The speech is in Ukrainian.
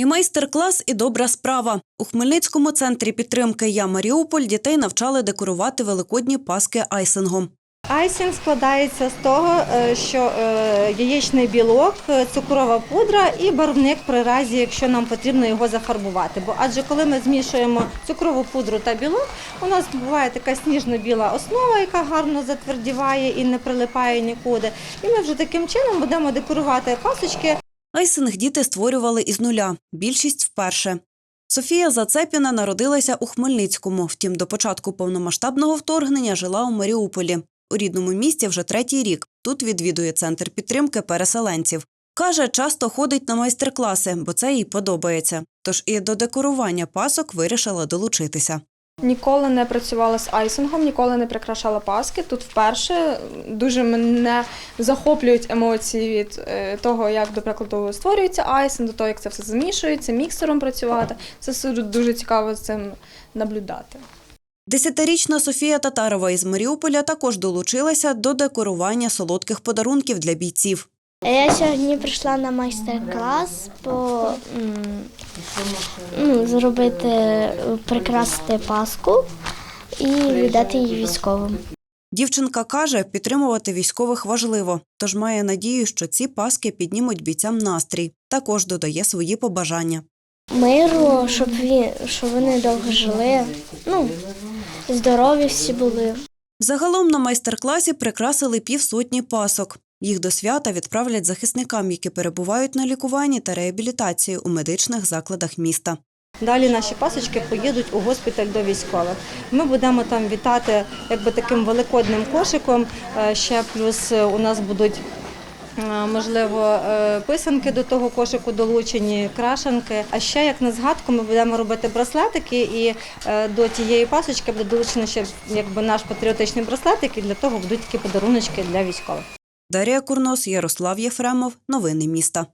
І майстер-клас, і добра справа. У Хмельницькому центрі підтримки Я Маріуполь дітей навчали декорувати великодні паски айсингом. Айсінг складається з того, е, що е, яєчний білок, е, цукрова пудра і барвник при разі, якщо нам потрібно його зафарбувати. Бо адже коли ми змішуємо цукрову пудру та білок, у нас буває така сніжно-біла основа, яка гарно затвердіває і не прилипає нікуди. І ми вже таким чином будемо декорувати пасочки Айсинг діти створювали із нуля. Більшість вперше. Софія Зацепіна народилася у Хмельницькому. Втім, до початку повномасштабного вторгнення жила у Маріуполі. У рідному місті вже третій рік. Тут відвідує центр підтримки переселенців. Каже, часто ходить на майстер-класи, бо це їй подобається. Тож і до декорування пасок вирішила долучитися. Ніколи не працювала з айсингом, ніколи не прикрашала паски. Тут вперше дуже мене захоплюють емоції від е, того, як, до прикладу, створюється айсинг, до того, як це все замішується, міксером працювати. Це дуже цікаво з цим наблюдати. Десятирічна Софія Татарова із Маріуполя також долучилася до декорування солодких подарунків для бійців. Я сьогодні прийшла на майстер-клас по ну, зробити, прикрасити паску і віддати її військовим. Дівчинка каже, підтримувати військових важливо, тож має надію, що ці паски піднімуть бійцям настрій. Також додає свої побажання. Миру, щоб, він, щоб вони довго жили, ну, здорові всі були. Загалом на майстер-класі прикрасили півсотні пасок. Їх до свята відправлять захисникам, які перебувають на лікуванні та реабілітації у медичних закладах міста. Далі наші пасочки поїдуть у госпіталь до військових. Ми будемо там вітати якби таким великодним кошиком. Е, Ще плюс е, у нас будуть. е, Можливо, писанки до того кошику долучені, крашенки. А ще як на згадку, ми будемо робити браслетики, і до тієї пасочки буде долучено ще якби наш патріотичний браслетик, і для того будуть такі подаруночки для військових. Дар'я Курнос, Ярослав Єфремов. Новини міста.